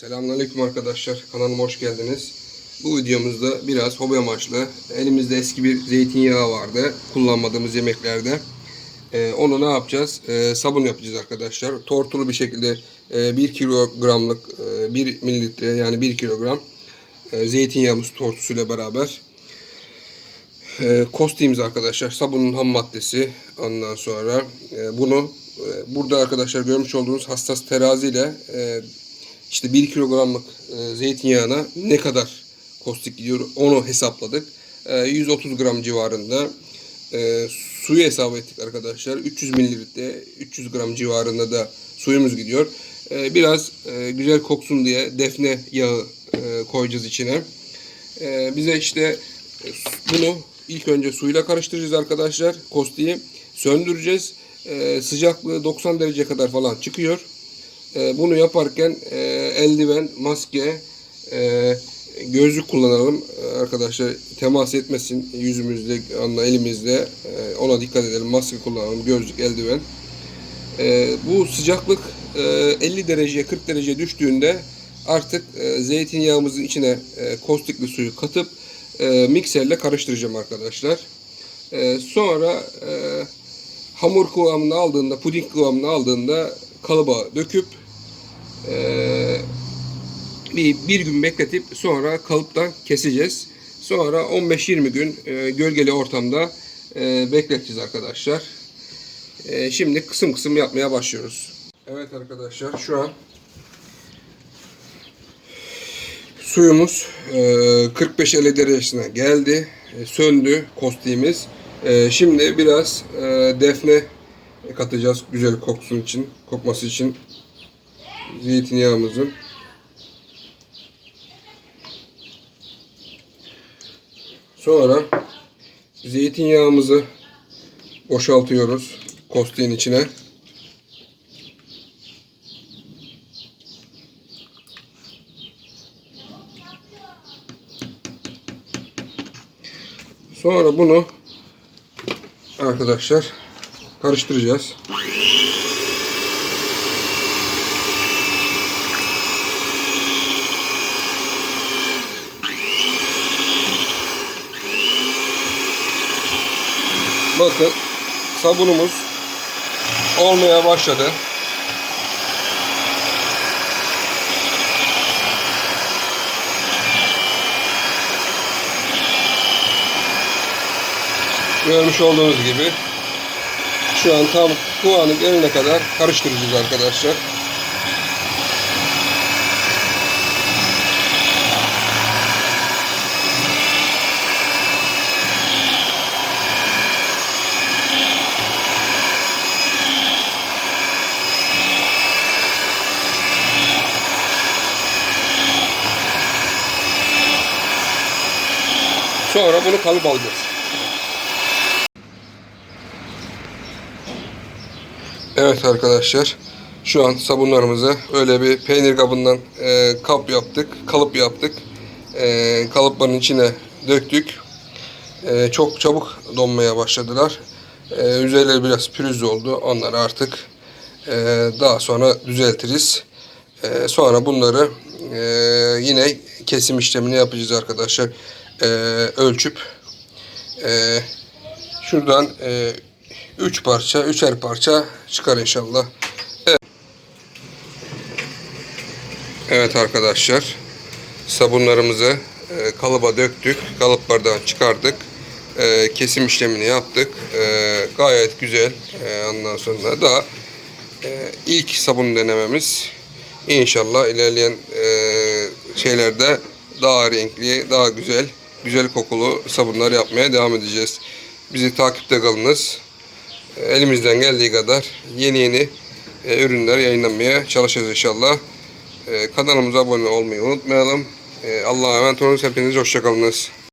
Selamünaleyküm arkadaşlar. Kanalıma hoş geldiniz. Bu videomuzda biraz hobi amaçlı. Elimizde eski bir zeytinyağı vardı. Kullanmadığımız yemeklerde. Ee, onu ne yapacağız? Ee, sabun yapacağız arkadaşlar. Tortulu bir şekilde e, 1 kilogramlık e, 1 mililitre yani 1 kilogram e, zeytinyağımız tortusuyla beraber e, kostiğimiz arkadaşlar. Sabunun ham maddesi. Ondan sonra e, bunu e, burada arkadaşlar görmüş olduğunuz hassas teraziyle e, işte 1 kilogramlık e, zeytinyağına ne kadar kostik gidiyor onu hesapladık. E, 130 gram civarında e, suyu hesap ettik arkadaşlar. 300 mililitre 300 gram civarında da suyumuz gidiyor. E, biraz e, güzel koksun diye defne yağı e, koyacağız içine. E, bize işte e, bunu ilk önce suyla karıştıracağız arkadaşlar. Kostiği söndüreceğiz. E, sıcaklığı 90 derece kadar falan çıkıyor. E, bunu yaparken e, eldiven, maske, e, gözlük kullanalım E, arkadaşlar. Temas etmesin yüzümüzde, anla elimizde. E, ona dikkat edelim. Maske kullanalım, gözlük, eldiven. E, bu sıcaklık e, 50 dereceye 40 dereceye düştüğünde artık e, zeytinyağımızın içine e, kostikli suyu katıp e, mikserle karıştıracağım arkadaşlar. E, sonra e, hamur kıvamını aldığında, puding kıvamını aldığında kalıba döküp bir, bir gün bekletip sonra kalıptan keseceğiz. Sonra 15-20 gün e, gölgeli ortamda e, bekleteceğiz arkadaşlar. E, şimdi kısım kısım yapmaya başlıyoruz. Evet arkadaşlar şu an suyumuz e, 45-50 derecesine geldi. Söndü kostiğimiz. Şimdi biraz defne katacağız güzel koksun için, kokması için zeytinyağımızın. Sonra zeytinyağımızı boşaltıyoruz kostiğin içine. Sonra bunu arkadaşlar karıştıracağız. Bakın sabunumuz olmaya başladı. Görmüş olduğunuz gibi şu an tam kıvamı gelene kadar karıştıracağız arkadaşlar. Sonra bunu kalıp alacağız. Evet arkadaşlar. Şu an sabunlarımızı öyle bir peynir kabından e, kap yaptık. Kalıp yaptık. E, kalıpların içine döktük. E, çok çabuk donmaya başladılar. E, üzerleri biraz pürüzlü oldu. Onları artık e, daha sonra düzeltiriz. E, sonra bunları e, yine kesim işlemini yapacağız arkadaşlar. E, ölçüp e, şuradan e, 3 parça, üçer parça çıkar inşallah. Evet. Evet arkadaşlar. Sabunlarımızı e, kalıba döktük. Kalıplardan çıkardık. E, kesim işlemini yaptık. E, gayet güzel. E, ondan sonra da e, ilk sabun denememiz. İnşallah ilerleyen e, şeylerde daha renkli, daha güzel, güzel kokulu sabunlar yapmaya devam edeceğiz. Bizi takipte kalınız elimizden geldiği kadar yeni yeni e, ürünler yayınlamaya çalışacağız inşallah. E, kanalımıza abone olmayı unutmayalım. E, Allah'a emanet olunuz. Hepiniz hoşçakalınız.